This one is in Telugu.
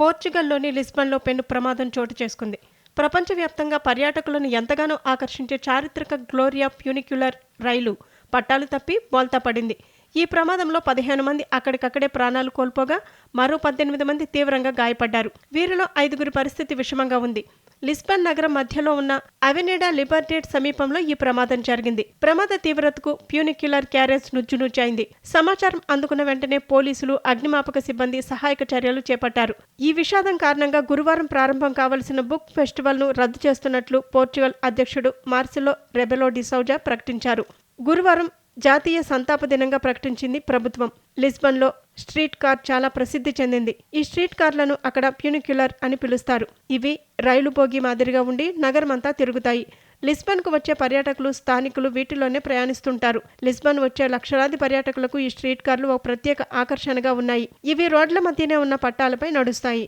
పోర్చుగల్లోని లిస్బన్లో పెను ప్రమాదం చోటు చేసుకుంది. ప్రపంచవ్యాప్తంగా పర్యాటకులను ఎంతగానో ఆకర్షించే చారిత్రక గ్లోరియా ప్యూనిక్యులర్ రైలు పట్టాలు తప్పి బోల్తా పడింది ఈ ప్రమాదంలో పదిహేను మంది అక్కడికక్కడే ప్రాణాలు కోల్పోగా మరో పద్దెనిమిది మంది తీవ్రంగా గాయపడ్డారు. వీరిలో ఐదుగురి పరిస్థితి విషమంగా ఉంది. లిస్బన్ నగరం మధ్యలో ఉన్న అవెనిడా లిబర్టేట్ సమీపంలో ఈ ప్రమాదం జరిగింది. ప్రమాద తీవ్రతకు ప్యూనిక్యులర్ క్యారేజ్ నుజ్జునుజ్జైంది. సమాచారం అందుకున్న వెంటనే పోలీసులు అగ్నిమాపక సిబ్బంది సహాయక చర్యలు చేపట్టారు. ఈ విషాదం కారణంగా గురువారం ప్రారంభం కావలసిన బుక్ ఫెస్టివల్ను రద్దు చేస్తున్నట్లు పోర్చుగల్ అధ్యక్షుడు మార్సిలో రెబెలో డిసౌజా ప్రకటించారు. గురువారం జాతీయ సంతాప దినంగా ప్రకటించింది ప్రభుత్వం. లిస్బన్లో స్ట్రీట్ కార్ చాలా ప్రసిద్ధి చెందింది. ఈ స్ట్రీట్ కార్లను అక్కడ ప్యూనిక్యులర్ అని పిలుస్తారు. ఇవి రైలు బోగి మాదిరిగా ఉండి నగరమంతా తిరుగుతాయి. లిస్బన్కు వచ్చే పర్యాటకులు స్థానికులు వీటిలోనే ప్రయాణిస్తుంటారు. లిస్బన్ వచ్చే లక్షలాది పర్యాటకులకు ఈ స్ట్రీట్ కార్లు ఒక ప్రత్యేక ఆకర్షణగా ఉన్నాయి. ఇవి రోడ్ల మధ్యనే ఉన్న పట్టాలపై నడుస్తాయి.